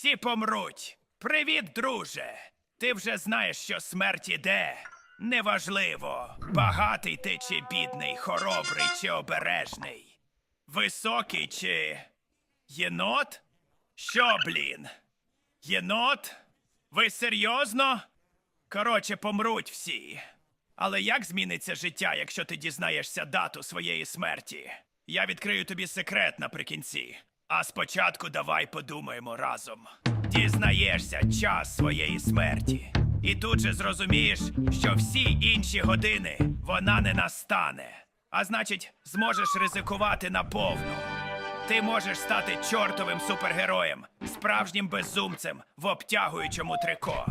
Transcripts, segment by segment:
Всі помруть. Привіт, друже. Ти вже знаєш, що смерть іде. Неважливо, багатий ти чи бідний, хоробрий чи обережний. Високий чи. Єнот? Що, блін? Єнот? Ви серйозно? Коротше, помруть всі. Але як зміниться життя, якщо ти дізнаєшся дату своєї смерті? Я відкрию тобі секрет наприкінці. А спочатку давай подумаємо разом. Дізнаєшся час своєї смерті. І тут же зрозумієш, що всі інші години вона не настане. А значить, зможеш ризикувати наповну. Ти можеш стати чортовим супергероєм, справжнім безумцем в обтягуючому трико.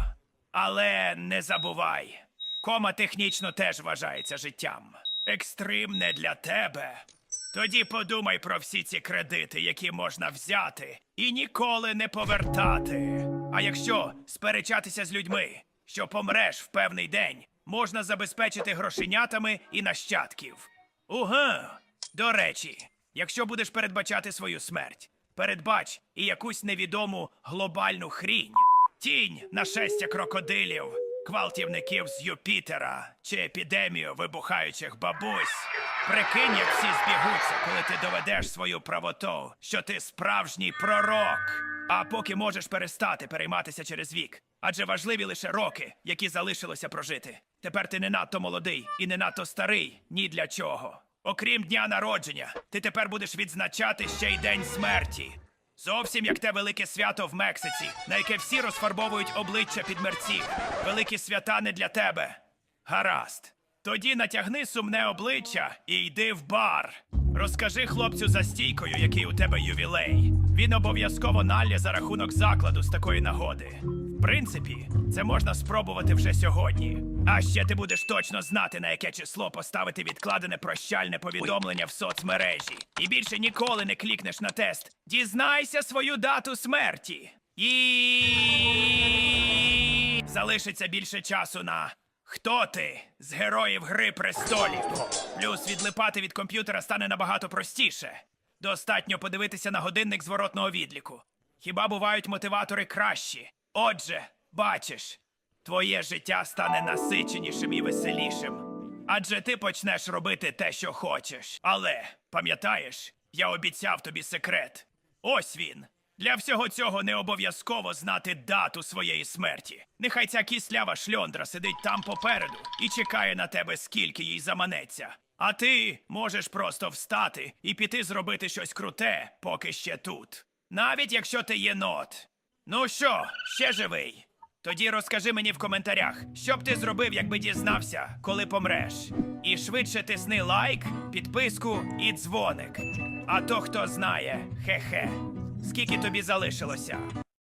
Але не забувай, кома технічно теж вважається життям. Екстрим не для тебе. Тоді подумай про всі ці кредити, які можна взяти, і ніколи не повертати. А якщо сперечатися з людьми, що помреш в певний день, можна забезпечити грошенятами і нащадків. Уга! До речі, якщо будеш передбачати свою смерть, передбач і якусь невідому глобальну хрінь, тінь нашестя крокодилів, квалтівників з Юпітера чи епідемію вибухаючих бабусь. Прикинь, як всі збігуться, коли ти доведеш свою правоту, що ти справжній пророк. А поки можеш перестати перейматися через вік. Адже важливі лише роки, які залишилося прожити. Тепер ти не надто молодий і не надто старий ні для чого. Окрім дня народження, ти тепер будеш відзначати ще й день смерті. Зовсім як те велике свято в Мексиці, на яке всі розфарбовують обличчя під мерці. Великі свята не для тебе. Гаразд. Тоді натягни сумне обличчя і йди в бар. Розкажи хлопцю за стійкою, який у тебе ювілей. Він обов'язково налє за рахунок закладу з такої нагоди. Принципі, це можна спробувати вже сьогодні. А ще ти будеш точно знати, на яке число поставити відкладене прощальне повідомлення в соцмережі. І більше ніколи не клікнеш на тест. Дізнайся свою дату смерті. І залишиться більше часу на Хто ти з героїв Гри престолів? Плюс відлипати від комп'ютера стане набагато простіше. Достатньо подивитися на годинник зворотного відліку. Хіба бувають мотиватори кращі? Отже, бачиш, твоє життя стане насиченішим і веселішим. Адже ти почнеш робити те, що хочеш. Але пам'ятаєш, я обіцяв тобі секрет. Ось він. Для всього цього не обов'язково знати дату своєї смерті. Нехай ця кислява шльондра сидить там попереду і чекає на тебе, скільки їй заманеться. А ти можеш просто встати і піти зробити щось круте, поки ще тут. Навіть якщо ти єнот. Ну що, ще живий? Тоді розкажи мені в коментарях, що б ти зробив, якби дізнався, коли помреш. І швидше тисни лайк, підписку і дзвоник. А то хто знає, хе-хе. Скільки тобі залишилося?